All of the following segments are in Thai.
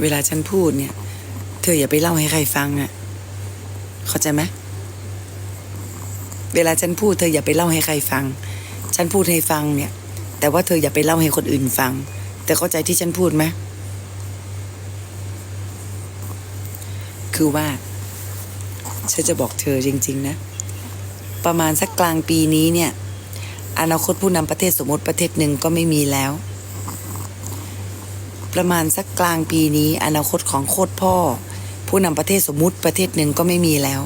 เวลาฉันพูดเนี่ย เธออย่าไปเล่าให้ใครฟังอะ่ะเข้าใจไหมเวลาฉันพูดเธออย่าไปเล่าให้ใครฟัง ฉันพูดให้ฟังเนี่ย แต่ว่าเธออย่าไปเล่าให้คนอื่นฟัง แต่เข้าใจที่ฉันพูดไหมคือว่า ฉันจะบอกเธอจริง ๆ นะ ประมาณสักกลางปีนี้เนี่ย อนาคตผู้นำประเทศสมมติประเทศหนึ่งก็ไม่มีแล้ว ประมาณสักกลางปีนี้อนาคตของโคตรพ่อ ผู้นำประเทศสมมุติประเทศหนึ่งก็ไม่มีแล้ว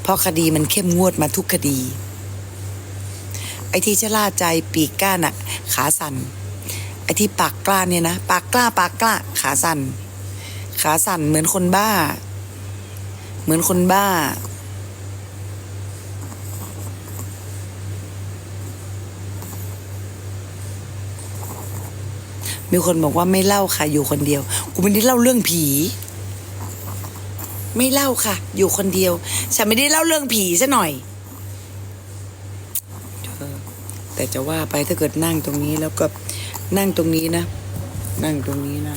เพราะคดีมันเข้มงวดมาทุกคดี ไอ้ที่ชะล่าใจปีกกล้าหน่ะขาสั่นไอ้ที่ปากกล้าเนี่ยนะปากกล้าปากกล้าขาสั่นขาสั่นเหมือนคนบ้า เหมือนคนบ้า มีคนบอกว่าไม่เล่าค่ะ อยู่คนเดียวกูไม่ได้เล่าเรื่องผี ไม่เล่าค่ะ อยู่คนเดียว ฉันไม่ได้เล่าเรื่องผีซะหน่อยแต่จะว่าไปถ้าเกิดนั่งตรงนี้แล้วก็นั่งตรงนี้นะ นั่งตรงนี้นะ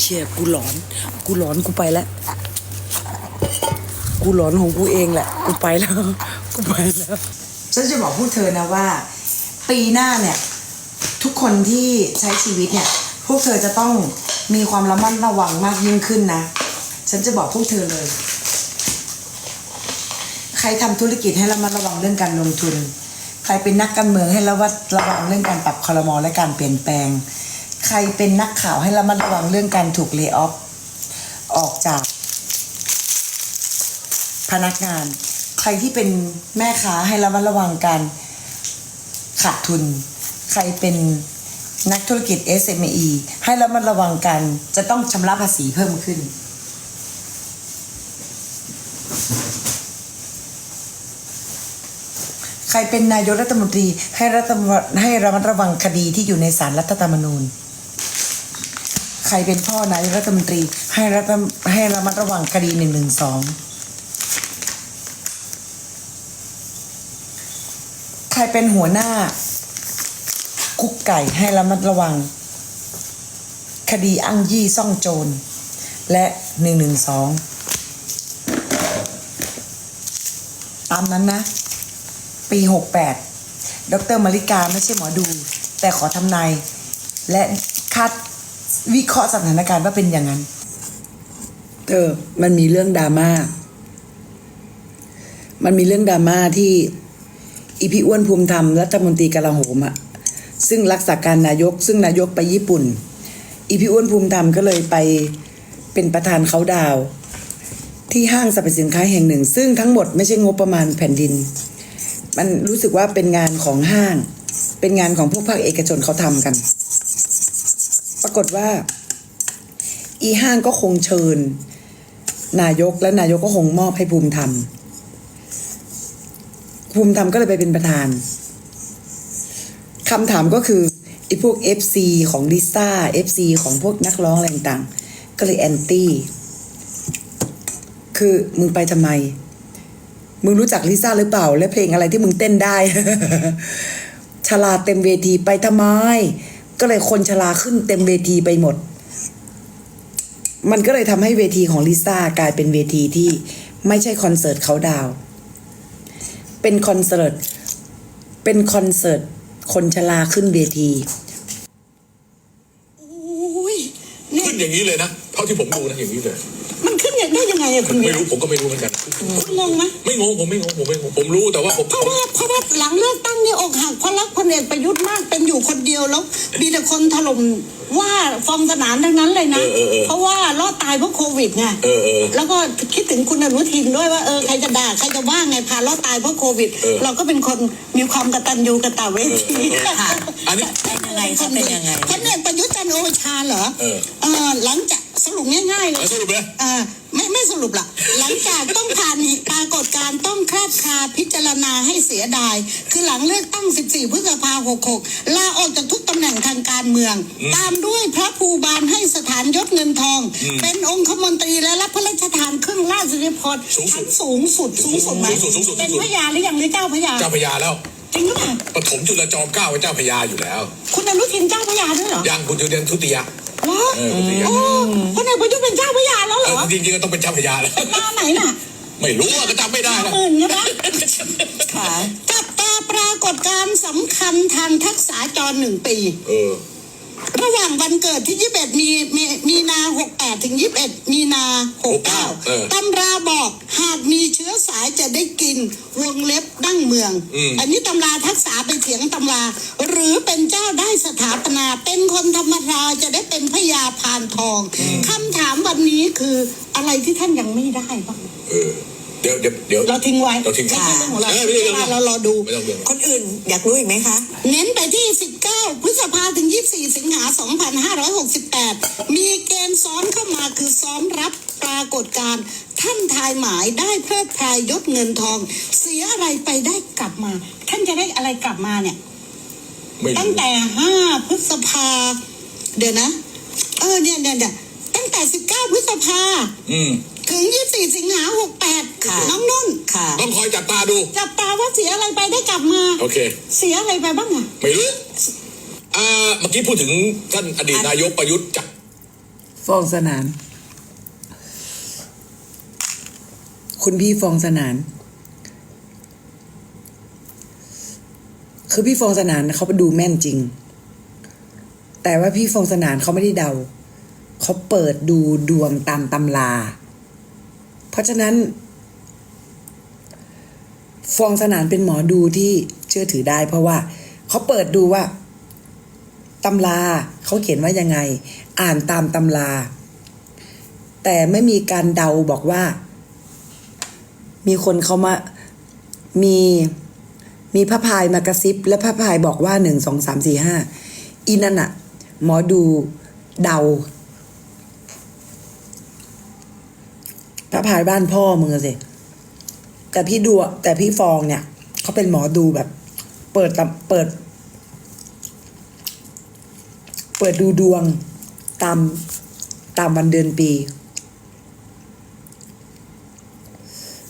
เชี่ยกูหลอน กูหลอนกูไปแล้ว กูหลอนของกูเองแหละ กูไปแล้ว กูไปแล้ว ฉันจะบอกพวกเธอนะว่า ปีหน้าเนี่ย ทุกคนที่ใช้ชีวิตเนี่ย พวกเธอจะต้องมีความระมัดระวังมากยิ่งขึ้นนะ ฉันจะบอกพวกเธอเลย ใครทำธุรกิจให้ระมัดระวังเรื่องการลงทุน ใครเป็นนักการเมืองให้ระมัดระวังเรื่องการปรับคอรมอและการเปลี่ยนแปลง ใครเป็นนักข่าวให้ระมัดระวังเรื่องการถูกเล y o อ f ออกจาก พนักงาน ใครที่เป็นแม่ค้าให้ระมัดระวังการขาดทุน ใครเป็นนักธุรกิจ SME ให้ระมัดระวังการจะต้องชำระภาษีเพิ่มขึ้น ใครเป็นนายกรัฐมนตรีให้รัฐมให้ระมัดระวังคดีที่อยู่ในศาลรัฐธรรมนูญ ใครเป็นพ่อนายกรัฐมนตรีให้รัฐให้ระมัดระวังคดีหนึ่งหนึ่งสองใครเป็นหัวหน้า คุกไก่ให้ระมัดระวัง คดีอ้างยี่ซ่องโจร และหนึ่งหนึ่งสองตามนั้นนะ ปีหกแปดดรมาริกาไม่ใช่หมอดู แต่ขอทำนายและคาด วิเคราะห์สถานการณ์ว่าเป็นอย่างนั้น เธอมันมีเรื่องดราม่า มันมีเรื่องดราม่าที่อีพีอ้วนภูมิธรรมรัฐมนตรีกลาโหมอะซึ่งรักษาการนายก ซึ่งนายกไปญี่ปุ่น อีพีอ้วนภูมิธรรมก็เลยไปเป็นประธานเขาดาว ที่ห้างสรรพสินค้าแห่งหนึ่ง ซึ่งทั้งหมดไม่ใช่งบประมาณแผ่นดิน มันรู้สึกว่าเป็นงานของห้าง เป็นงานของพวกภาคเอกชนเขาทำกัน ปรากฏว่า อีห้างก็คงเชิญ นายกและนายกก็คงมอบให้ภูมิธรรม ภูมิธรรมก็เลยไปเป็นประธานคำถามก็คือไอ้พวก FC ของลิซ่า FC ของพวกนักร้องอะไรต่างๆก็เลยแอนตี้คือมึงไปทำไม มึงรู้จักลิซ่าหรือเปล่า และเพลงอะไรที่มึงเต้นได้ ชลาเต็มเวทีไปทำไม ก็เลยคนชลาขึ้นเต็มเวทีไปหมด มันก็เลยทำให้เวทีของลิซ่ากลายเป็นเวทีที่ไม่ใช่คอนเสิร์ตเขาดาว เป็นคอนเสิร์ต เป็นคอนเสิร์ตคนชลาขึ้นเวทีขึ้นอย่างนี้เลยนะเท่าที่ผมดูนะอย่างนี้เลย ได้ยังไงอะคุณไม่เนี่ยรู้ผมก็ไม่รู้เหมือนกัน คุณงงไหมไม่งงผมไม่งงผมไม่งงผมรู้แต่ว่าผมเพราะว่าเพราะว่าหลังเลือกตั้งนี่อกหักเพราะรักพลเอกประยุทธ์มากเป็นอยู่คนเดียวแล้วมีแต่คนถล่มว่าฟองสนานทั้งนั้นเลยนะ เพราะว่ารอดตายเพราะโควิดไง เออเออ แล้วก็คิดถึงคุณอนุทินด้วยว่าเออใครจะด่าใครจะว่าไงพารอดตายเพราะโควิด เออ เราก็เป็นคนมีความกตัญญูกตเวทีค่ะอันนี้ เป็นยังไงคะเป็นยังไง พลเอกประยุทธ์จันทร์โอชาเหรอเออ เออหลังจากสรุปง่ายๆเลยเอาสรุปเลย อ่าไม่ไม่ส รุปละหลังจากต้องผ่านปรากฏการณ์ต้องคราบคาพิจารณาให้เสียดาย คือหลังเลือกตั้ง 14 พฤษภาคม66 ลาออกจากทุกตำแหน่งทางการเมือง ตามด้วยพระภูบาลให้สถานยศเงินทอง เป็นองคมนตรีและรับพระราชทานเครื่องราชนิพนธ์สูงสุดชั้นสูงสุดสูงสุดไหมสูงสุดสูงสุดเป็นพระยาหรือยังหรือเจ้าพระยาเจ้าพญาแล้วจริงหรือเปล่าปฐมจุลจอมเกล้าเป็นเจ้าพญาอยู่แล้ว คุณอนุทินเจ้าพระยาด้วยเหรอยังคุณจุเรียนทุติยะ เหรอเออทุติยะโอ้พลเอกประยุทธ์เป็นเจ้าพระยาแล้วเหรเอออจริงๆก็ต้องเป็นเจ้าพญาแล้ว ตาไหนน่ะไม่รู้อะก็จำไม่ได้แล้วหมื่นใช่ไหมค่ะ จับตาปรากฏการณ์สำคัญทางทักษะจรหนึ่งปี เออ ระหว่างวันเกิดที่21มีมีมีนา68ถึง21มีนาเออ69ตำราบอกหากมีเชื้อสายจะได้กินวงเล็บดั้งเมืองอืมอันนี้ตำราทักษะไปเถียงตำรา หรือเป็นเจ้าได้สถาปนาเป็นคนธรรมดาจะได้เป็นพญาพานทองคำถามวันนี้คืออะไรที่ท่านยังไม่ได้บ้าง เออเดี๋ยวเดี๋ยวเดี๋ยว เราทิ้งไว้เราทิ้งไว้ไม่ใช่เรื่องของเราเออไม่ใช่เรื่องของเราเรารอดูไม่ต้องเรื่องคนอื่นอยากรู้อีกไหมคะ เน้นไปที่ 19 พฤษภาถึง 24 สิงหา 2568 มีเกณฑ์ซ้อนเข้ามาคือซ้อมรับปรากฏการณ์ท่านทายหมายได้เพลิดพรายยศเงินทอง เสียอะไรไปได้กลับมา ท่านจะได้อะไรกลับมาเนี่ย ไม่ตั้งรู้แต่ 5 พฤษภา เดี๋ยวนะ เออเนี่ยเนี่ยเนี่ยตั้งแต่ 19 พฤษภา อืม ถึง 24 สิงหา68ค่ะน้องนุ่น ค่ะ ต้องคอยจับตาดู จับตาว่าเสียอะไรไปได้กลับมา โอเค เสียอะไรไปบ้างอะไม่รู้อ่าเมื่อกี้พูดถึงท่านอดีตนายกประยุทธ์จากฟองสนาน คุณพี่ฟองสนาน คือพี่ฟองสนานเขาไปดูแม่นจริง แต่ว่าพี่ฟองสนานเขาไม่ได้เดา เขาเปิดดูดวงตามตำรา เพราะฉะนั้น ฟองสนานเป็นหมอดูที่เชื่อถือได้ เพราะว่าเขาเปิดดูว่าตำราเขาเขียนว่ายังไง อ่านตามตำรา แต่ไม่มีการเดาบอกว่า มีคนเขามามีมีพระพายมากระซิบ และพระพายบอกว่าหนึ่งสองสามสี่ห้าอีนั่นอะหมอดูเดา พระพายบ้านพ่อมึงอสิ แต่พี่ดูแต่พี่ฟองเนี่ยเขาเป็นหมอดูแบบ เปิดตเปิด เปิดดูดวงตามตามวันเดือนปี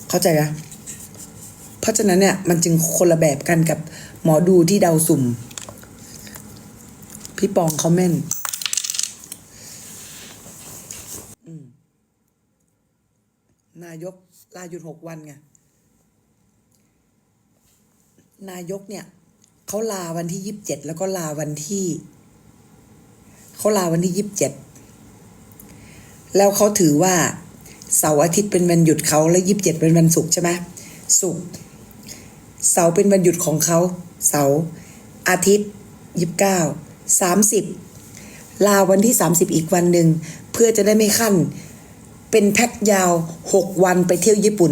เข้าใจนะเพราะฉะนั้นเนี่ย มันจึงคนละแบบกันกับหมอดูที่เดาสุ่ม พี่ปองเขาแม่นอืมนายกลาหยุดหกวันไงนายกเนี่ยเขาลาวันที่ยี่สิบเจ็ดแล้วก็ลาวันที่เขาลาวันที่ยี่สิบเจ็ดแล้วเขาถือว่าเสาร์อาทิตย์เป็นวันหยุดเขาและยี่สิบเจ็ดเป็นวันศุกร์ใช่ไหมศุกร์เสาร์เป็นวันหยุดของเขาเสาร์อาทิตย์ยี่สิบเก้าสามสิบลาวันที่สามสิบอีกวันหนึ่งเพื่อจะได้ไม่ขั้น เป็นแพ็คยาวหกวันไปเที่ยวญี่ปุ่น